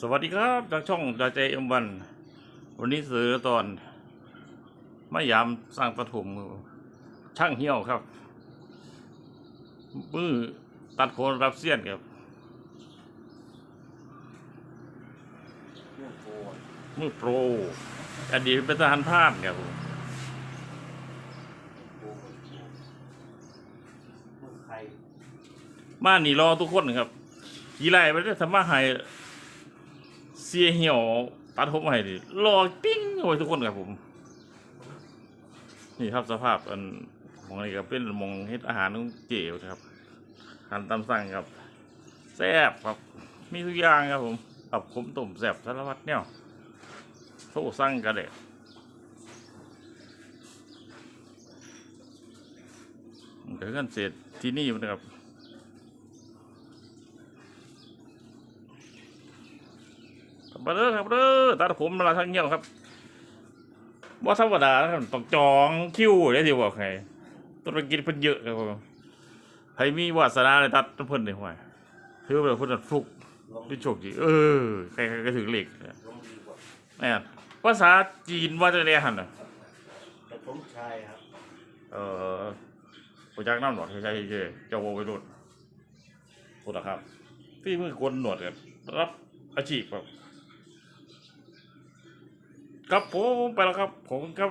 สวัสดีครับจากช่องจาใจเอ็มวัน วันนี้ซื้อตอนมายามสร้างประถมช่างเหี่ยวครับ มือตัดโคนรับเสี้ยนครับเรื่องโกนมือโปรอดีตเป็นทหารพรานครับผมโกนเมืองไทยมานี่รอทุกคนครับยีไรไปได้ทำมาให้ เสียเหี่ยวตัดผมมาให้ดิรอปิ้งเอาไว้ทุกคนครับผม นี่ครับสภาพอันมองนี้ก็เป็นมองเฮ็ดอาหารของเจ๋วครับอาหารตามสั่งครับแซ่บครับ มีทุกอย่างครับผมตับขมต้มแซ่บสารพัดเนี่ยโซ่สั่งกระเด็ดเดี๋ยวกันเสร็จที่นี่มันนะครับ มาเด้อครับเด้อตัดผมมาทางเงี้ยวครับว่าธรรมดานะครับต้องจองคิวได้ที่บอกใครต้นไปกินเพิ่นเยอะครับผมใครมีวาสนาเลยตัดเพิ่นได้ห่วยถือว่าเป็นคนตัดฟลุกลงเป็นโชคดีเออใครๆก็ถึงเหล็กลงดีกว่าแม่นภาษาจีนว่าจะเรียกหันน่ะแต่ผมชายครับ เออผู้จักน้ำหนวดใช่ใช่ใช่เจ้าโวไปรุ่นพูดนะครับพี่มือคนหนวดกันรับอาชีพครับ ครับผมไปแล้วครับผมครับ